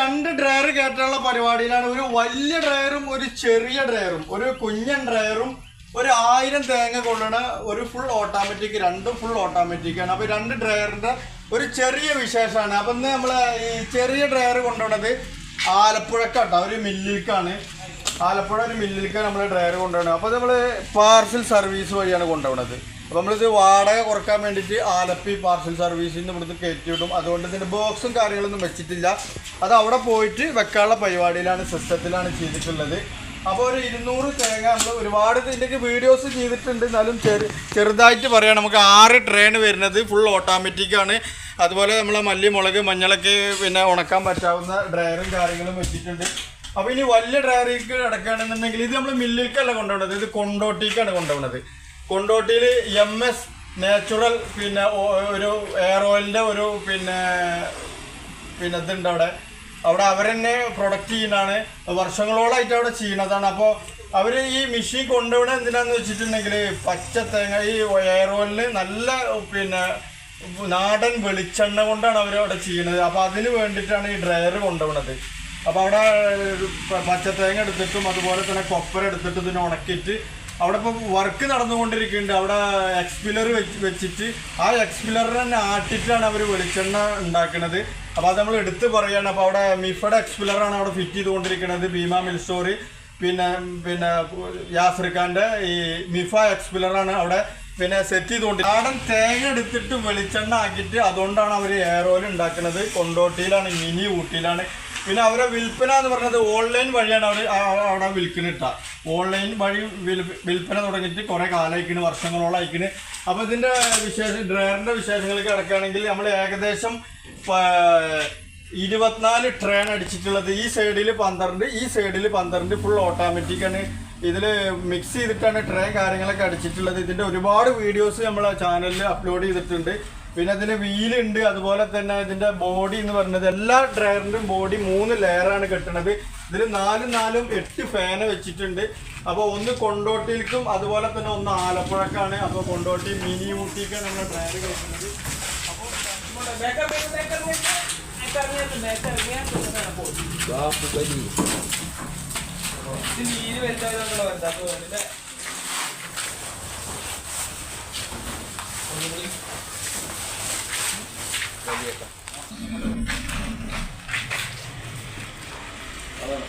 രണ്ട് ഡ്രയർ കയറ്റാനുള്ള പരിപാടിയിലാണ്. ഒരു വലിയ ഡ്രയറും ഒരു ചെറിയ ഡ്രയറും ഒരു കുഞ്ഞൻ ഡ്രയറും ഒരു ആയിരം തേങ്ങ കൊള്ളണ ഒരു ഫുൾ ഓട്ടോമാറ്റിക് രണ്ടും ഫുൾ ഓട്ടോമാറ്റിക് ആണ്. അപ്പൊ രണ്ട് ഡ്രയറിന്റെ ഒരു ചെറിയ വിശേഷമാണ്. അപ്പൊ ഇന്ന് നമ്മൾ ഈ ചെറിയ ഡ്രയർ കൊണ്ടുപോണത് ആലപ്പുഴക്കാട്ടോ. ഒരു മില്ലിലേക്കാണ് ആലപ്പുഴ ഒരു മില്ലിലേക്കാണ് നമ്മൾ ഡ്രയർ കൊണ്ടുപോകണത് അപ്പോൾ നമ്മൾ പാർസൽ സർവീസ് വഴിയാണ് കൊണ്ടുപോകുന്നത് അപ്പോൾ നമ്മളിത് വാടക കുറയ്ക്കാൻ വേണ്ടിയിട്ട് ആലപ്പി പാർസൽ സർവീസിൽ നിന്ന് ഇവിടുന്ന് കയറ്റി വിടും. അതുകൊണ്ട് ഇതിന്റെ ബോക്സും കാര്യങ്ങളൊന്നും വെച്ചിട്ടില്ല. അത് അവിടെ പോയിട്ട് വെക്കാനുള്ള പരിപാടിയിലാണ് സിസ്റ്റത്തിലാണ് ചെയ്തിട്ടുള്ളത്. അപ്പോൾ ഒരു ഇരുന്നൂറ് തേങ്ങ നമ്മൾ ഒരുപാട് ഇതിന്റെയൊക്കെ വീഡിയോസ് ചെയ്തിട്ടുണ്ട്. എന്നാലും ചെറു ചെറുതായിട്ട് പറയാം. നമുക്ക് ആറ് ട്രെയിൻ വരുന്നത് ഫുൾ ഓട്ടോമാറ്റിക് ആണ്. അതുപോലെ നമ്മൾ മല്ലി മുളക് മഞ്ഞളൊക്കെ പിന്നെ ഉണക്കാൻ പറ്റാവുന്ന ഡ്രയറും കാര്യങ്ങളും വെച്ചിട്ടുണ്ട്. അപ്പോൾ ഇനി വലിയ ഡ്രയറിലേക്ക് അടക്കുകയാണെന്നുണ്ടെങ്കിൽ ഇത് നമ്മൾ മില്ലിലേക്കല്ല കൊണ്ടുപോകുന്നത് ഇത് കൊണ്ടോട്ടിക്കാണ് കൊണ്ടുപോകുന്നത് കൊണ്ടോട്ടിയിൽ എം എസ് നാച്ചുറൽ പിന്നെ ഒരു എയർ ഓയിലിന്റെ ഒരു പിന്നെ പിന്നെ ഇതുണ്ട് അവിടെ. അവിടെ അവരെന്നെ പ്രൊഡക്റ്റ് ചെയ്യുന്നതാണ്. വർഷങ്ങളോളായിട്ട് അവിടെ ചെയ്യുന്നതാണ്. അപ്പോൾ അവർ ഈ മെഷീൻ കൊണ്ടുപോകണത് എന്തിനാന്ന് വെച്ചിട്ടുണ്ടെങ്കിൽ പച്ച തേങ്ങ ഈ എയർ ഓയിലിന് നല്ല പിന്നെ നാടൻ വെളിച്ചെണ്ണ കൊണ്ടാണ് അവർ അവിടെ ചെയ്യുന്നത്. അപ്പോൾ അതിന് വേണ്ടിയിട്ടാണ് ഈ ഡ്രയർ കൊണ്ടുപോകുന്നത് അപ്പോൾ അവിടെ പച്ച തേങ്ങ എടുത്തിട്ടും അതുപോലെ തന്നെ കൊപ്പര എടുത്തിട്ട് ഇതിനെ ഉണക്കിയിട്ട് അവിടെ ഇപ്പോൾ വർക്ക് നടന്നുകൊണ്ടിരിക്കുന്നുണ്ട്. അവിടെ എക്സ്പിലർ വെച്ച് വെച്ചിട്ട് ആ എക്സ്പിലറിനെ തന്നെ ആട്ടിട്ടാണ് അവർ വെളിച്ചെണ്ണ ഉണ്ടാക്കുന്നത് അപ്പോൾ അത് നമ്മൾ എടുത്ത് പറയുകയാണ് അപ്പോൾ അവിടെ മിഫയുടെ എക്സ്പിലറാണ് അവിടെ ഫിറ്റ് ചെയ്തുകൊണ്ടിരിക്കുന്നത് ഭീമ മിൽ സ്റ്റോറി പിന്നെ പിന്നെ യാഫ്രിക്കാന്റെ ഈ മിഫ എക്സ്പിലറാണ് അവിടെ പിന്നെ സെറ്റ് ചെയ്തുകൊണ്ട് നാടൻ തേങ്ങ എടുത്തിട്ട് വെളിച്ചെണ്ണ ആക്കിയിട്ട് അതുകൊണ്ടാണ് അവർ എയർ ഓയിൽ ഉണ്ടാക്കുന്നത് കൊണ്ടോട്ടിയിലാണ് മിനി ഊട്ടിയിലാണ്. പിന്നെ അവരെ വിൽപ്പന എന്ന് പറഞ്ഞത് ഓൺലൈൻ വഴിയാണ് അവർ അവിടെ വിൽക്കുന്നിട്ട ഓൺലൈൻ വഴി വിൽ- വിൽപ്പന തുടങ്ങിയിട്ട് കുറേ കാലമായിക്കിന് വർഷങ്ങളോളം ആയിക്കിന്. അപ്പോൾ ഇതിന്റെ വിശേഷം ഡ്രയറിന്റെ വിശേഷങ്ങൾക്ക് കിടക്കുകയാണെങ്കിൽ നമ്മൾ ഏകദേശം ഇരുപത്തിനാല് ട്രെയിൻ അടിച്ചിട്ടുള്ളത് ഈ സൈഡിൽ പന്ത്രണ്ട് ഈ സൈഡിൽ പന്ത്രണ്ട് ഫുൾ ഓട്ടോമാറ്റിക് ആണ്. ഇതിൽ മിക്സ് ചെയ്തിട്ടാണ് ട്രെയിൻ കാര്യങ്ങളൊക്കെ അടിച്ചിട്ടുള്ളത്. ഇതിന്റെ ഒരുപാട് വീഡിയോസ് നമ്മൾ ചാനലിൽ അപ്ലോഡ് ചെയ്തിട്ടുണ്ട്. പിന്നെ അതിന് വീലുണ്ട് അതുപോലെ തന്നെ ഇതിന്റെ ബോഡി എന്ന് പറയുന്നത് എല്ലാ ഡ്രയറിന്റെയും ബോഡി മൂന്ന് ലെയറാണ് കെട്ടണത്. ഇതിൽ നാലും നാലും എട്ട് ഫാന് വെച്ചിട്ടുണ്ട്. അപ്പോൾ ഒന്ന് കൊണ്ടോട്ടിയിലേക്കും അതുപോലെ തന്നെ ഒന്ന് ആലപ്പുഴക്കാണ്. അപ്പോൾ കൊണ്ടോട്ടി മിനി ഊട്ടിക്കാണ് നമ്മുടെ ഡ്രൈവർ കെട്ടുന്നത് ശരിയാക്കാം അതാണ്.